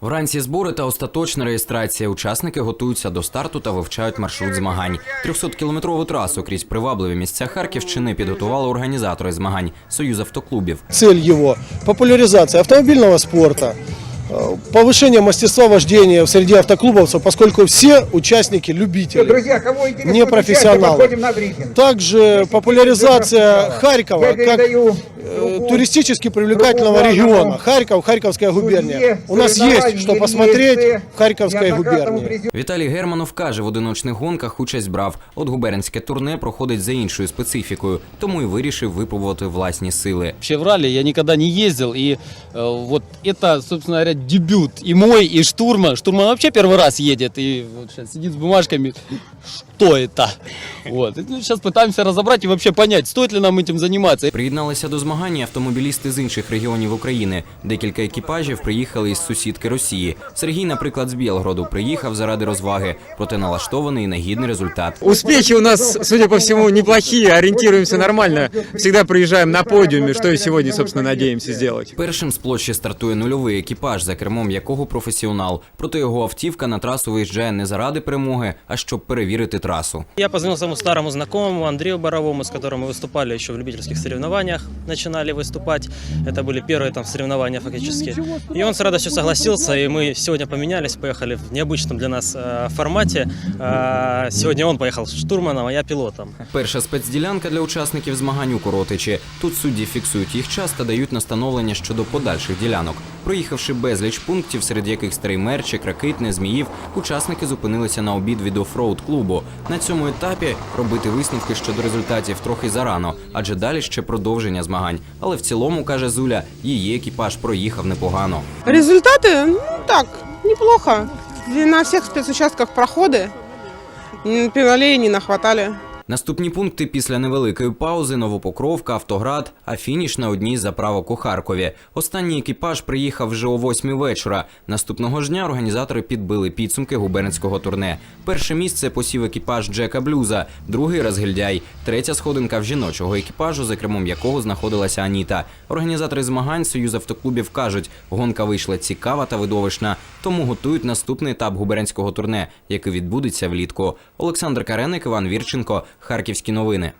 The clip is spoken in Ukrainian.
Вранці збори та остаточна реєстрація. Учасники готуються до старту та вивчають маршрут змагань. 300-кілометрову трасу крізь привабливі місця Харківщини підготували організатори змагань Союз автоклубів. Цель его – популяризация автомобильного спорта, э, повышение мастерства вождения в среде автоклубовцев, поскольку все участники любители. Друзья, кого интересует Не участие, профессионалы. подходим на брифинг. Также популяризация Харькова Я как передаю э, руку туристически привлекательного руку региона. главному Харьков, Харьковская губерния. судье У нас соревнований есть что Илье посмотреть Илье, в Харьковской неоднократному губернии. призеру Віталій Германов каже, в одиночних гонках участь брав. От губернське турне проходить за іншою специфікою, тому і вирішив випробувати власні сили. Вообще в ралли я никогда не ездил, и э, вот это, собственно говоря, дебют и мой, и штурма. Штурман вообще первый раз едет, и вот сейчас сидит с бумажками, что это? Вот. И, ну, сейчас пытаемся разобрать и вообще понять, стоит ли нам этим заниматься. Приєдналися до змагань і автомобілісти з інших регіонів України. Декілька екіпажів приїхали із сусідки Росії. Сергій, наприклад, з Білгороду приїхав заради розваги, проте налаштований на гідний результат. Успехи у нас, судя по всему, неплохие, ориентируемся нормально. Всегда приезжаем на подиуме, что и сегодня, собственно, надеемся сделать. Першим з площі стартує нульовий екіпаж, за кермом якого професіонал. Проте його автівка на трасу виїжджає не заради перемоги, а щоб перевірити трасу. Я позвонил своему старому знакомому Андрею Боровому, с которым мы выступали еще в любительских соревнованиях, начинали выступать. Это были первые там соревнования фактически. И он с радостью согласился, и мы сегодня поменялись, поехали в необычном для нас э, формате. Э, сегодня он поехал штурманом, а я пилотом. Перша спецділянка для учасників змагань у Коротичі. Тут судді фіксують їх час та дають настановлення щодо подальших ділянок. Проїхавши безліч пунктів, серед яких старий мерчик, ракитне, зміїв, учасники зупинилися на обід від офроуд клубу. На цьому етапі робити висновки щодо результатів трохи зарано, адже далі ще продовження змагань. Але в цілому, каже Зуля, її екіпаж проїхав непогано. Результати ну так, неплохо. На всіх спецучастках проходи М, Пеналей не нахватали. Наступні пункти після невеликої паузи Новопокровка, Автоград, а фініш на одній з заправок у Харкові. Останній екіпаж приїхав вже о восьмій вечора. Наступного ж дня організатори підбили підсумки губернського турне. Перше місце посів екіпаж Джека Блюза, другий Разгильдяй, третя сходинка в жіночого екіпажу, за кермом якого знаходилася Аніта. Організатори змагань Союз автоклубів кажуть, гонка вийшла цікава та видовищна, тому готують наступний етап губернського турне, який відбудеться влітку. Олександр Кареник, Іван Вірченко, Харківські новини.